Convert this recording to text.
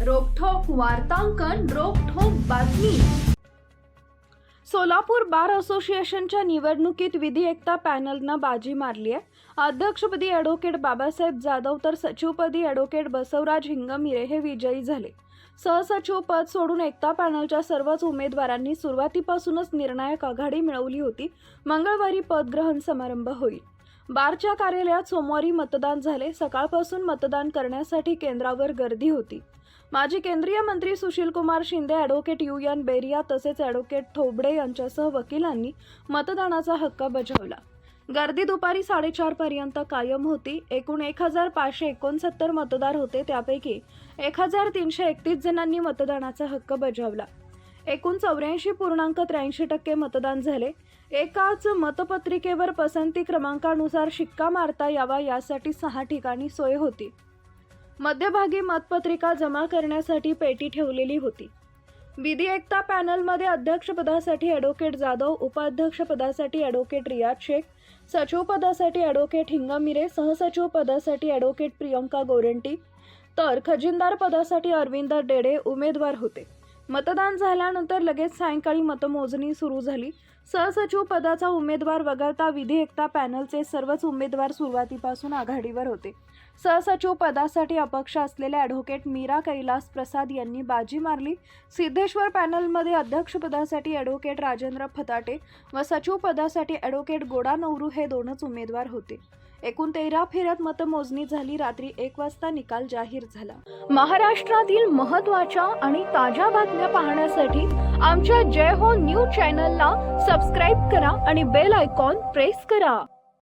वार्तांकन रोखोक बातमी. सोलापूर बार असोसिएशनच्या निवडणुकीत विधी एकता पॅनलनं बाजी मारली आहे. अध्यक्षपदी ॲडव्होकेट बाबासाहेब जाधव तर सचिवपदी ॲडव्होकेट बसवराज हिंगमिरे हे विजयी झाले. सहसचिव पद सोडून एकता पॅनलच्या सर्वच उमेदवारांनी सुरुवातीपासूनच निर्णायक आघाडी मिळवली होती. मंगळवारी पदग्रहण समारंभ होईल. बारच्या कार्यालयात सोमवारी मतदान झाले. सकाळपासून मतदान करण्यासाठी केंद्रावर गर्दी होती. माजी केंद्रीय मंत्री Sushilkumar Shinde advocate U N Beriya तसेच ॲडव्होकेट थोबडे यांच्यासह वकिलांनी मतदानाचा हक्क बजावला. गर्दी दुपारी साडेचारपर्यंत कायम होती. एकूण एक हजार पाचशे एकोणसत्तर मतदार होते. त्यापैकी एक हजार तीनशे एकतीस जणांनी मतदानाचा हक्क बजावला. एकूण चौऱ्याऐंशी पूर्णांक त्र्याऐंशी टक्के मतदान झाले. एकाच मतपत्रिकेवर पसंती क्रमांकानुसार शिक्का मारता यावा यासाठी सहा ठिकाणी सोय होती. मध्यभागी मतपत्रिका जमा करण्यासाठी पेटी ठेवलेली होती. विधी एकता पॅनलमध्ये अध्यक्षपदासाठी ॲडव्होकेट जाधव उपाध्यक्षपदासाठी ॲडव्होकेट रियाज शेख सचिवपदासाठी ॲडव्होकेट हिंगामिरे सहसचिव पदासाठी ॲडव्होकेट प्रियंका गोरंटी तर खजिनदार पदासाठी अरविंद डेडे उमेदवार होते. मतदान झाल्यानंतर लगेच सायंकाळी मतमोजणी सुरू झाली. सहसचिव पदाचा उमेदवार वगळता विधेयकता पॅनलचे सर्वच उमेदवार सुरुवातीपासून आघाडीवर होते. सहसचिव पदासाठी अपक्ष असलेले ॲडव्होकेट मीरा कैलास प्रसाद यांनी बाजी मारली. सिद्धेश्वर पॅनलमध्ये अध्यक्षपदासाठी ॲडव्होकेट राजेंद्र फताटे व सचिव पदासाठी ॲडव्होकेट गोडा नवरू हे दोनच उमेदवार होते. एकूण तेरा फेऱ्यात मतमोजणी झाली. रात्री एक वाजता निकाल जाहीर झाला. महाराष्ट्रातील महत्त्वाच्या आणि ताज्या बातम्या पाहण्यासाठी आमच्या जय हो न्यूज चॅनलला सबस्क्राईब करा आणि बेल आयकॉन प्रेस करा.